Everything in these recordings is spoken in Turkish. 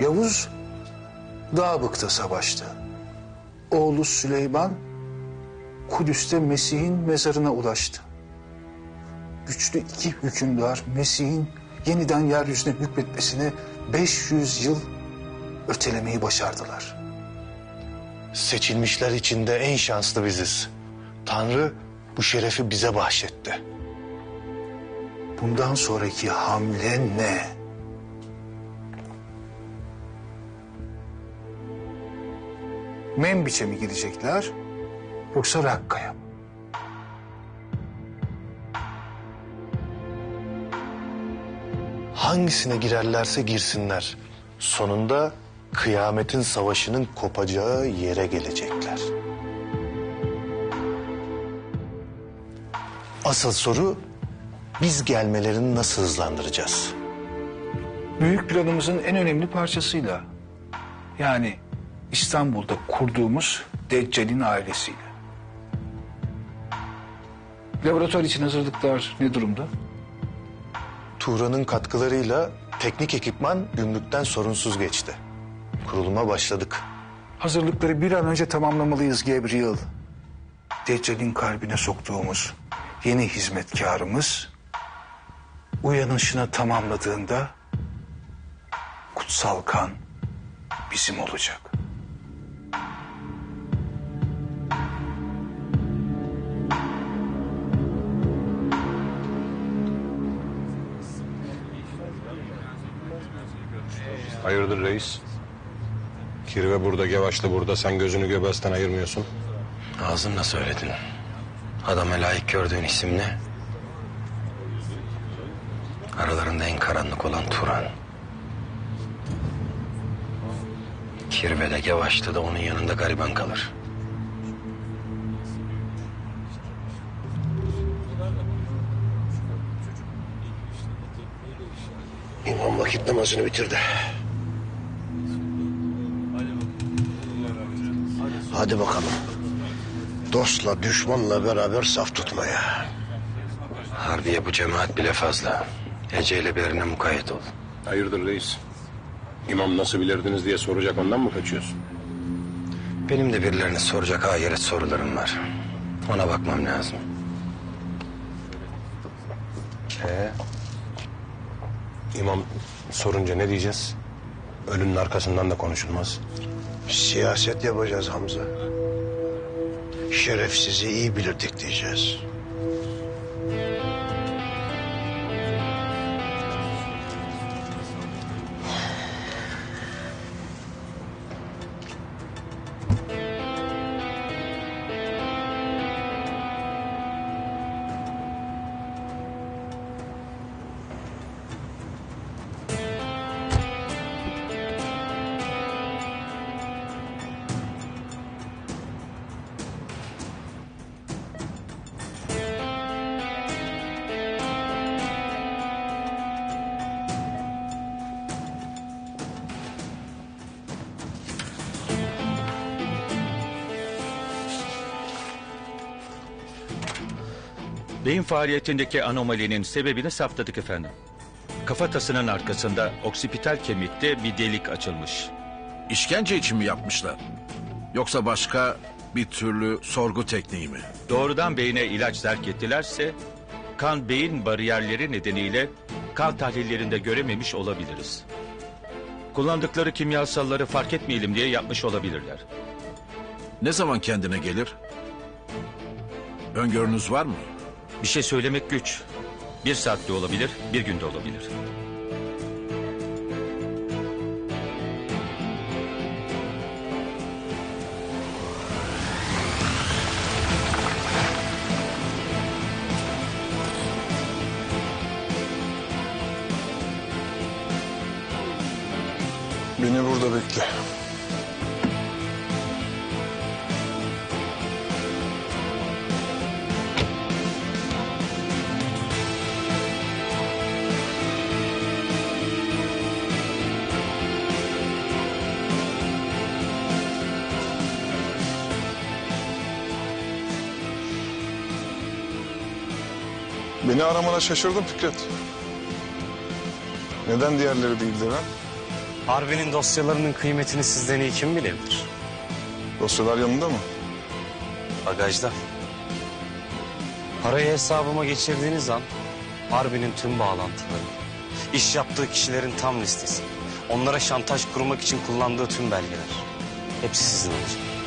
Yavuz Dağbık'ta savaştı. Oğlu Süleyman Kudüs'te Mesih'in mezarına ulaştı. Güçlü iki hükümdar Mesih'in yeniden yeryüzüne hükmetmesini 500 yıl ötelemeyi başardılar. Seçilmişler içinde en şanslı biziz. Tanrı bu şerefi bize bahşetti. Bundan sonraki hamle ne? Membiç'e mi gidecekler yoksa Rakka'ya mı? Hangisine girerlerse girsinler. Sonunda kıyametin savaşının kopacağı yere gelecekler. Asıl soru biz gelmelerini nasıl hızlandıracağız? Büyük planımızın en önemli parçasıyla. Yani İstanbul'da kurduğumuz Deccal'in ailesiyle. Laboratuvar için hazırlıklar ne durumda? Tuğra'nın katkılarıyla teknik ekipman gümrükten sorunsuz geçti. Kuruluma başladık. Hazırlıkları bir an önce tamamlamalıyız Gabriel. Deccal'in kalbine soktuğumuz yeni hizmetkarımız uyanışını tamamladığında kutsal kan bizim olacak. Hayırdır reis? Kirve burada, Gevaşlı burada. Sen gözünü göbezden ayırmıyorsun. Ağzınla söyledin. Adama layık gördüğün isim ne? Aralarında en karanlık olan Turan. Kirve'de, Gevaş'ta onun yanında gariban kalır. İmam vakit namazını bitirdi. Hadi bakalım. Dostla düşmanla beraber saf tutmaya. Harbiye bu cemaat bile fazla. Ece ile birine mukayyet ol. Hayırdır reis? İmam nasıl bilirdiniz diye soracak ondan mı kaçıyorsun? Benim de birilerine soracak ahiret sorularım var. Ona bakmam lazım. Ee? İmam sorunca ne diyeceğiz? Ölünün arkasından da konuşulmaz. Siyaset yapacağız Hamza. Şerefsizi iyi bilirdik diyeceğiz. Beyin faaliyetindeki anomalinin sebebini saptadık efendim. Kafatasının arkasında oksipital kemikte bir delik açılmış. İşkence için mi yapmışlar? Yoksa başka bir türlü sorgu tekniği mi? Doğrudan beyine ilaç zerk ettilerse kan beyin bariyerleri nedeniyle kan tahlillerinde görememiş olabiliriz. Kullandıkları kimyasalları fark etmeyelim diye yapmış olabilirler. Ne zaman kendine gelir? Öngörünüz var mı? Bir şey söylemek güç. Bir saatte olabilir, bir günde olabilir. Beni burada bekle. Beni aramana şaşırdım Fikret. Neden diğerleri değildi ha? Harbi'nin dosyalarının kıymetini sizden iyi kim bilebilir? Dosyalar yanında mı? Bagajda. Parayı hesabıma geçirdiğiniz an Harbi'nin tüm bağlantıları, iş yaptığı kişilerin tam listesi, onlara şantaj kurmak için kullandığı tüm belgeler hepsi sizin olacak.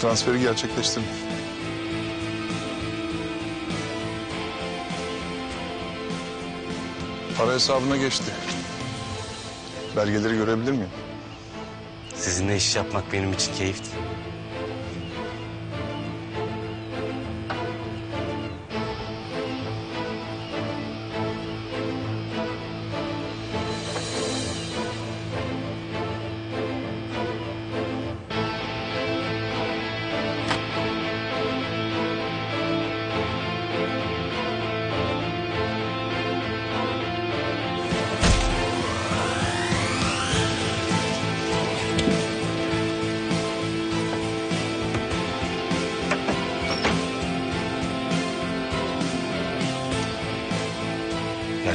Transferi gerçekleştirdim. Para hesabına geçti. Belgeleri görebilir miyim? Sizinle iş yapmak benim için keyifti.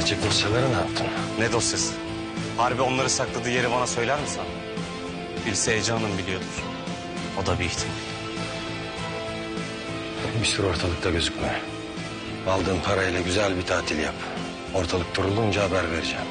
Gerçek dosyaları ne yaptın? Ne dosyası? Harbi onları sakladığı yeri bana söyler misin? Bilse Ece Hanım biliyordur. O da bir ihtimal. Bir süre ortalıkta gözükme. Aldığın parayla güzel bir tatil yap. Ortalık durulunca haber vereceğim.